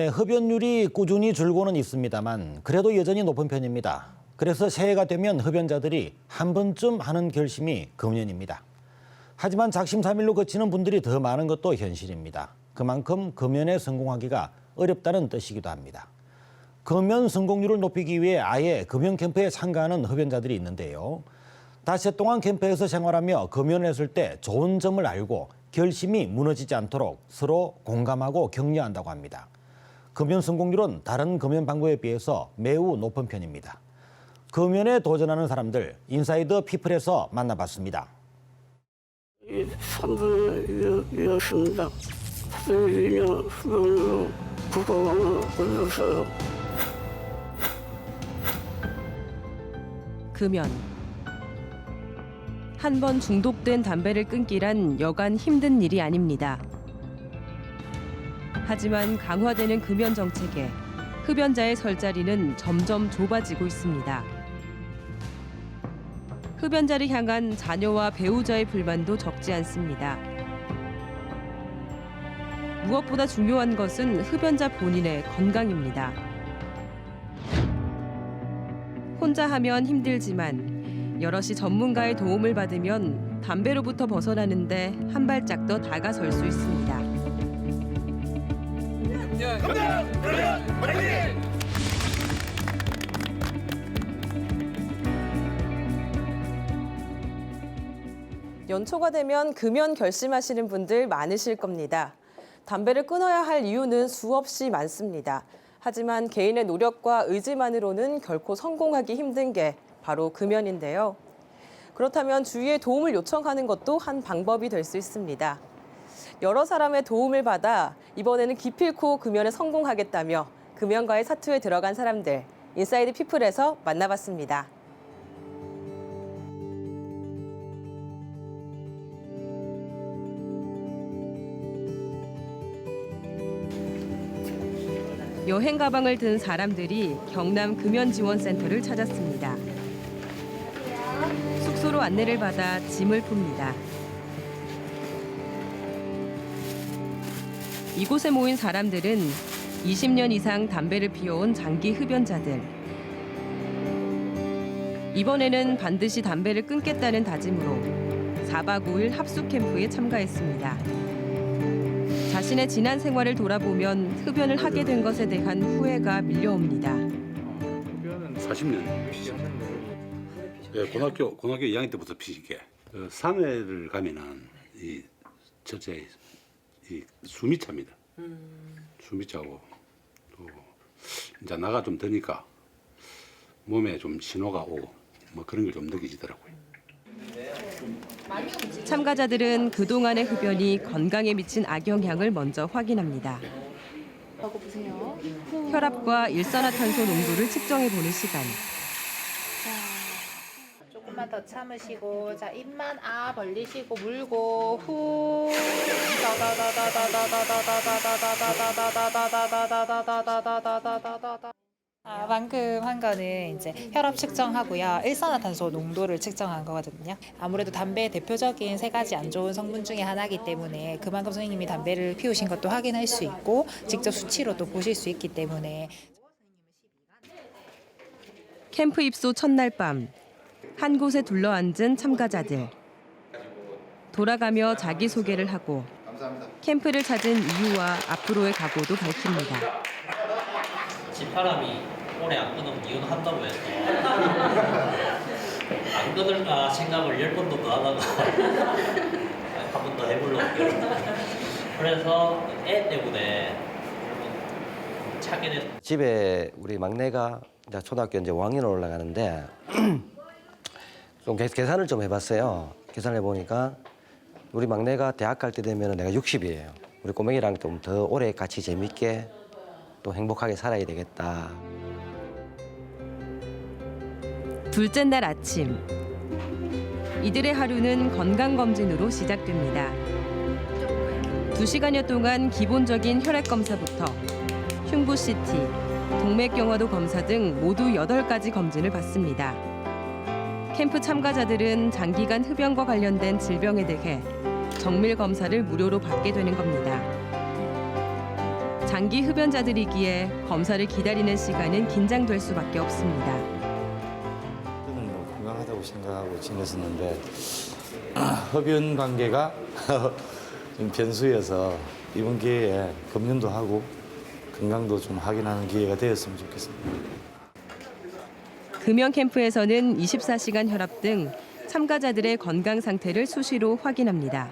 네, 흡연율이 꾸준히 줄고는 있습니다만 그래도 여전히 높은 편입니다. 그래서 새해가 되면 흡연자들이 한 번쯤 하는 결심이 금연입니다. 하지만 작심삼일로 거치는 분들이 더 많은 것도 현실입니다. 그만큼 금연에 성공하기가 어렵다는 뜻이기도 합니다. 금연 성공률을 높이기 위해 아예 금연 캠프에 참가하는 흡연자들이 있는데요. 다섯 동안 캠프에서 생활하며 금연했을 때 좋은 점을 알고 결심이 무너지지 않도록 서로 공감하고 격려한다고 합니다. 금연 성공률은 다른 금연 방법에 비해서 매우 높은 편입니다. 금연에 도전하는 사람들 인사이드 피플에서 만나봤습니다. 선물이었습니다. 선물이면 수건으로 구멍을 올렸어요. 금연. 한 번 중독된 담배를 끊기란 여간 힘든 일이 아닙니다. 하지만 강화되는 금연 정책에 흡연자의 설 자리는 점점 좁아지고 있습니다. 흡연자를 향한 자녀와 배우자의 불만도 적지 않습니다. 무엇보다 중요한 것은 흡연자 본인의 건강입니다. 혼자 하면 힘들지만 여럿이 전문가의 도움을 받으면 담배로부터 벗어나는데 한 발짝 더 다가설 수 있습니다. 네, 연초가 되면 금연 결심하시는 분들 많으실 겁니다. 담배를 끊어야 할 이유는 수없이 많습니다. 하지만 개인의 노력과 의지만으로는 결코 성공하기 힘든 게 바로 금연인데요. 그렇다면 주위에 도움을 요청하는 것도 한 방법이 될 수 있습니다. 여러 사람의 도움을 받아 이번에는 기필코 금연에 성공하겠다며 금연과의 사투에 들어간 사람들 인사이드 피플에서 만나봤습니다. 여행 가방을 든 사람들이 경남 금연지원센터를 찾았습니다. 숙소로 안내를 받아 짐을 풉니다. 이곳에 모인 사람들은 20년 이상 담배를 피워온 장기 흡연자들. 이번에는 반드시 담배를 끊겠다는 다짐으로 4박 5일 합숙 캠프에 참가했습니다. 자신의 지난 생활을 돌아보면 흡연을 하게 된 것에 대한 후회가 밀려옵니다. 40년. 예, 고등학교 고등학교 2학년 때부터 피시게. 그 3회를 가면은 이 첫째 이 숨이 찹니다. 음. 숨이 차고 또 이제 나가 좀 되니까 몸에 좀 신호가 오고 뭐 그런 게 좀 느껴지더라고요. 참가자들은 그동안의 흡연이 건강에 미친 악영향을 먼저 확인합니다. 네. 혈압과 일산화탄소 농도를 측정해 보는 시간. 조금만 더 참으시고 자 입만 아 벌리시고 물고 후 아, 방금 한 거는 이제 혈압 측정하고요. 일산화탄소 농도를 측정한 거거든요. 아무래도 담배의 대표적인 세 가지 안 좋은 성분 중에 하나이기 때문에 그만큼 선생님이 담배를 피우신 것도 확인할 수 있고 직접 수치로 또 보실 수 있기 때문에 캠프 입소 첫날 밤 한 곳에 둘러앉은 참가자들. 돌아가며 자기소개를 하고 캠프를 찾은 이유와 앞으로의 각오도 밝힙니다. 집바람이 오래 안 끊으면 이혼 한다고 해서 안 끊을까 생각을 열 번도 더 하다가 한 번 더 해보려고 그래서 애 때문에 차게 됐 집에 우리 막내가 초등학교 이제 5학년 올라가는데 좀 계- 계산을 좀 해봤어요. 계산해 보니까 우리 막내가 대학 갈 때 되면 내가 60이에요. 우리 꼬맹이랑 좀 더 오래 같이 재밌게 또 행복하게 살아야 되겠다. 둘째 날 아침. 이들의 하루는 건강 검진으로 시작됩니다. 두 시간여 동안 기본적인 혈액 검사부터 흉부 CT, 동맥경화도 검사 등 모두 여덟 가지 검진을 받습니다. 캠프 참가자들은 장기간 흡연과 관련된 질병에 대해 정밀 검사를 무료로 받게 되는 겁니다. 장기 흡연자들이기에 검사를 기다리는 시간은 긴장될 수밖에 없습니다. 저는 뭐 건강하다고 생각하고 지냈었는데 흡연 관계가 좀 변수여서 이번 기회에 검연도 하고 건강도 좀 확인하는 기회가 되었으면 좋겠습니다. 금연 캠프에서는 24시간 혈압 등 참가자들의 건강 상태를 수시로 확인합니다.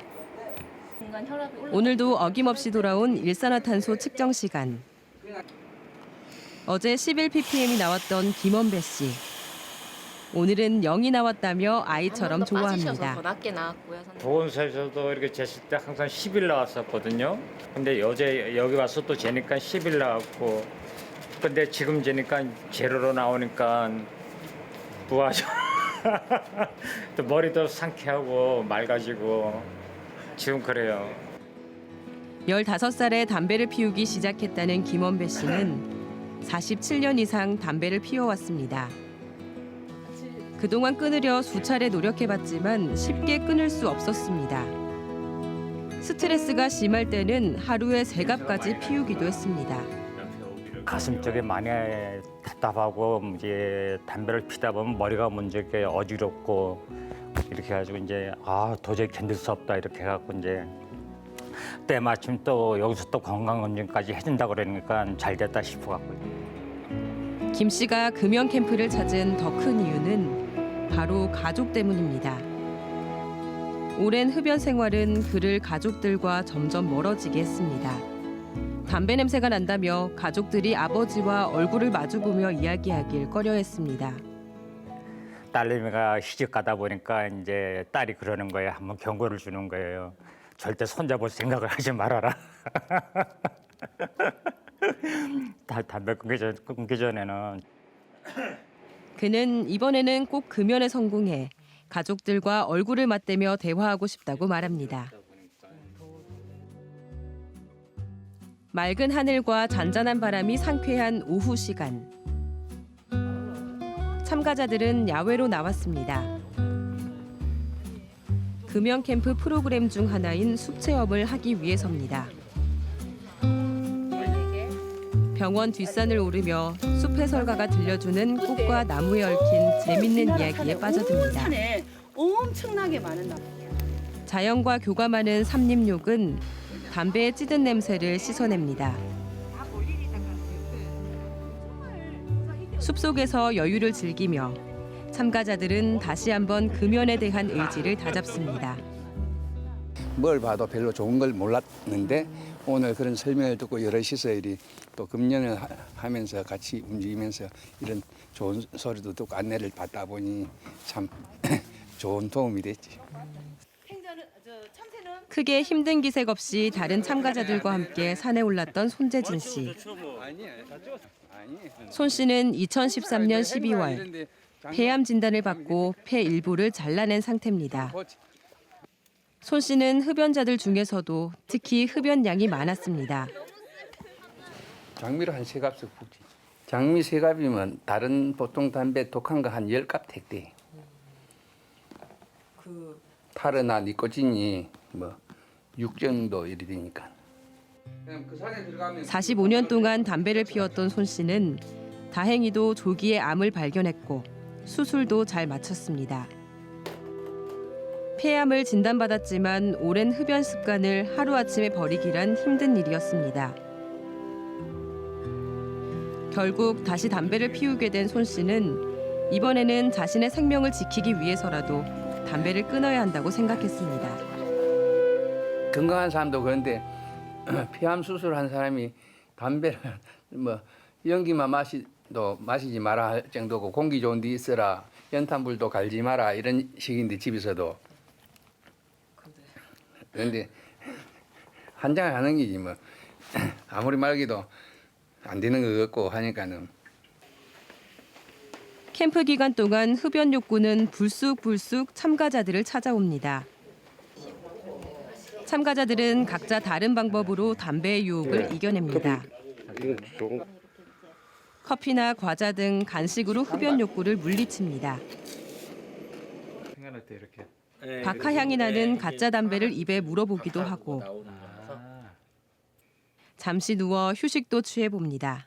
오늘도 어김없이 돌아온 일산화탄소 측정 시간. 어제 11ppm이 나왔던 김원배 씨. 오늘은 0이 나왔다며 아이처럼 좋아합니다. 보건소에서도 이렇게 쟀을 때 항상 10일 나왔었거든요. 근데 어제 여기 와서 또 재니까 10일 나왔고, 근데 지금 재니까 제로로 나오니까 부하죠. 또 머리도 상쾌하고 맑아지고 지금 그래요. 15살에 담배를 피우기 시작했다는 김원배 씨는 47년 이상 담배를 피워왔습니다. 그동안 끊으려 수차례 노력해봤지만 쉽게 끊을 수 없었습니다. 스트레스가 심할 때는 하루에 세 갑까지 피우기도 했습니다. 가슴 쪽에 많이 답답하고 이제 담배를 피다 보면 머리가 이렇게 어지럽고 이렇게 해가지고 이제 아 도저히 견딜 수 없다 이렇게 해갖고 이제 때마침 또 여기서 또 건강검진까지 해준다 그러니까 잘 됐다 싶어갖고 김 씨가 금연 캠프를 찾은 더 큰 이유는 바로 가족 때문입니다. 오랜 흡연 생활은 그를 가족들과 점점 멀어지게 했습니다. 담배 냄새가 난다며 가족들이 아버지와 얼굴을 마주보며 이야기하길 꺼려했습니다. 딸내미가 시집 가다 보니까 이제 딸이 그러는 거예요. 한번 경고를 주는 거예요. 절대 손잡을 생각을 하지 말아라. 다 담배 끊기, 전, 끊기 전에는 그는 이번에는 꼭 금연에 성공해 가족들과 얼굴을 맞대며 대화하고 싶다고 말합니다. 맑은 하늘과 잔잔한 바람이 상쾌한 오후 시간. 참가자들은 야외로 나왔습니다. 금연 캠프 프로그램 중 하나인 숲 체험을 하기 위해서입니다. 병원 뒷산을 오르며 숲 해설가가 들려주는 꽃과 나무에 얽힌 재밌는 이야기에 빠져듭니다. 엄청나게 많은 나무. 자연과 교감하는 삼림욕은 담배의 찌든 냄새를 씻어냅니다. 숲속에서 여유를 즐기며 참가자들은 다시 한번 금연에 대한 의지를 다잡습니다. 뭘 봐도 별로 좋은 걸 몰랐는데 오늘 그런 설명을 듣고 여럿이서 이리 또 금연을 하- 하면서 같이 움직이면서 이런 좋은 소리도 듣고 안내를 받다 보니 참 좋은 도움이 됐지. 크게 힘든 기색 없이 다른 참가자들과 함께 산에 올랐던 손재진 씨. 손 씨는 2013년 12월 폐암 진단을 받고 폐 일부를 잘라낸 상태입니다. 손 씨는 흡연자들 중에서도 특히 흡연량이 많았습니다. 장미로 한세 갑씩 붓지. 장미 세 갑이면 다른 보통 담배 독한 거 한 열갑 택대. 타르나 니코틴이 뭐6 정도 이리 되니까. 45년 동안 담배를 피웠던 손 씨는 다행히도 조기에 암을 발견했고 수술도 잘 마쳤습니다. 폐암을 진단받았지만 오랜 흡연 습관을 하루아침에 버리기란 힘든 일이었습니다. 결국 다시 담배를 피우게 된 손 씨는 이번에는 자신의 생명을 지키기 위해서라도 담배를 끊어야 한다고 생각했습니다. 건강한 사람도 그런데 폐암 수술한 사람이 담배를 뭐 연기만 마시도 마시지 마라 할 정도고 공기 좋은 데 있어라 연탄불도 갈지 마라 이런 식인데 집에서도. 그런데 한장을 하는 게지 뭐. 아무리 말기도 안 되는 거 같고 하니까는. 캠프 기간 동안 흡연 욕구는 불쑥불쑥 참가자들을 찾아옵니다. 참가자들은 각자 다른 방법으로 담배의 유혹을 이겨냅니다. 커피나 과자 등 간식으로 흡연 욕구를 물리칩니다. 생각날 때 이렇게 박하향이 나는 가짜 담배를 입에 물어보기도 하고 잠시 누워 휴식도 취해 봅니다.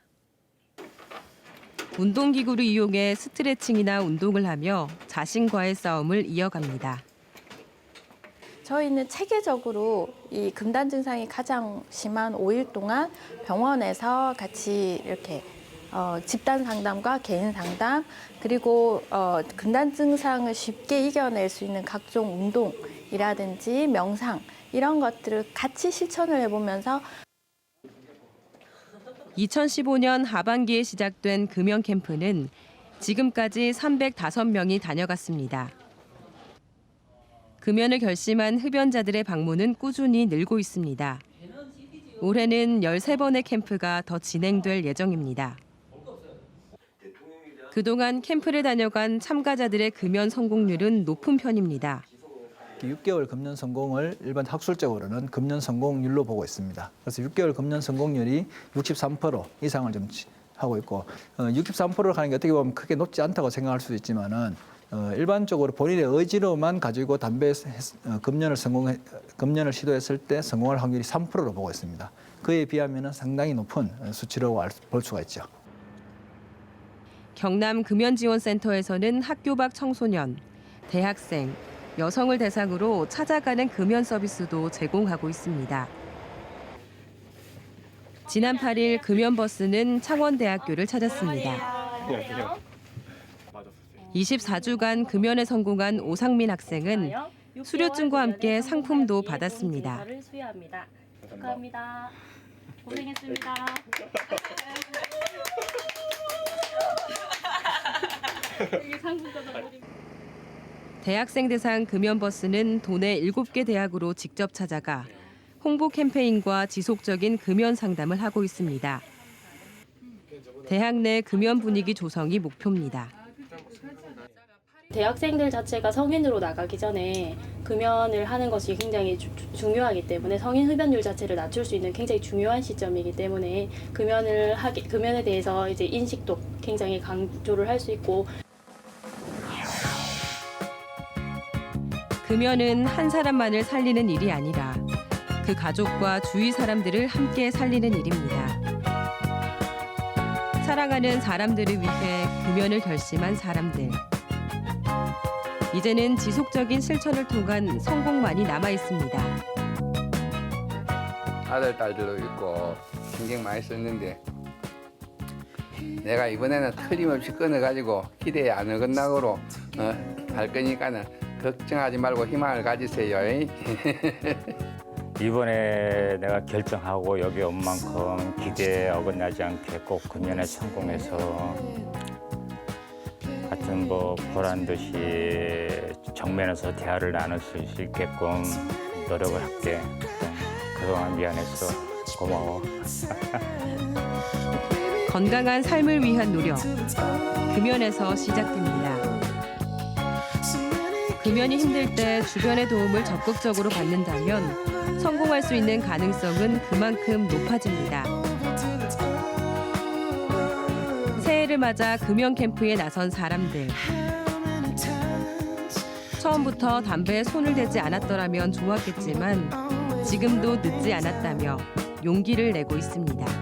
운동기구를 이용해 스트레칭이나 운동을 하며 자신과의 싸움을 이어갑니다. 저희는 체계적으로 이 금단 증상이 가장 심한 5일 동안 병원에서 같이 이렇게 어, 집단 상담과 개인 상담 그리고 어, 금단 증상을 쉽게 이겨낼 수 있는 각종 운동이라든지 명상 이런 것들을 같이 실천을 해보면서 2015년 하반기에 시작된 금연 캠프는 지금까지 305명이 다녀갔습니다. 금연을 결심한 흡연자들의 방문은 꾸준히 늘고 있습니다. 올해는 13번의 캠프가 더 진행될 예정입니다. 그동안 캠프를 다녀간 참가자들의 금연 성공률은 높은 편입니다. 6개월 금년 성공을 일반 학술적으로는 금년 성공률로 보고 있습니다. 그래서 6개월 금년 성공률이 63% 이상을 좀 치- 하고 있고 어, 63%를 가는 게 어떻게 보면 크게 높지 않다고 생각할 수도 있지만은 어, 일반적으로 본인의 의지로만 가지고 담배 했- 어, 금연을 성공 금연을 시도했을 때 성공할 확률이 3%로 보고 있습니다. 그에 비하면은 상당히 높은 어, 수치라고 알- 볼 수가 있죠. 경남 금연지원센터에서는 학교 밖 청소년, 대학생, 여성을 대상으로 찾아가는 금연 서비스도 제공하고 있습니다. 지난 8일 금연버스는 창원대학교를 찾았습니다. 24주간 금연에 성공한 오상민 학생은 수료증과 함께 상품도 받았습니다. 수여합니다. 축하합니다. 고생했습니다. 대학생 대상 금연버스는 도내 7개 대학으로 직접 찾아가 홍보 캠페인과 지속적인 금연 상담을 하고 있습니다. 대학 내 금연 분위기 조성이 목표입니다. 대학생들 자체가 성인으로 나가기 전에 금연을 하는 것이 굉장히 주- 주- 중요하기 때문에 성인 흡연율 자체를 낮출 수 있는 굉장히 중요한 시점이기 때문에 금연을 하기 금연에 대해서 이제 인식도 굉장히 강조를 할 수 있고 금연은 한 사람만을 살리는 일이 아니라 그 가족과 주위 사람들을 함께 살리는 일입니다. 사랑하는 사람들을 위해 금연을 결심한 사람들. 이제는 지속적인 실천을 통한 성공만이 남아 있습니다. 아들 딸들도 있고 신경 많이 썼는데 내가 이번에는 틀림없이 끊어가지고 기대에 안 어긋나고로 어, 할 거니까는 걱정하지 말고 희망을 가지세요. 이번에 내가 결정하고 여기 온 만큼 기대에 어긋나지 않게 꼭 금연에 성공해서 하여튼 뭐 보란 듯이 정면에서 대화를 나눌 수 있게끔 노력을 할게. 그동안 미안했어. 고마워. 건강한 삶을 위한 노력. 금연에서 시작됩니다. 금연이 힘들 때 주변의 도움을 적극적으로 받는다면 성공할 수 있는 가능성은 그만큼 높아집니다. 새해를 맞아 금연 캠프에 나선 사람들. 처음부터 담배에 손을 대지 않았더라면 좋았겠지만 지금도 늦지 않았다며 용기를 내고 있습니다.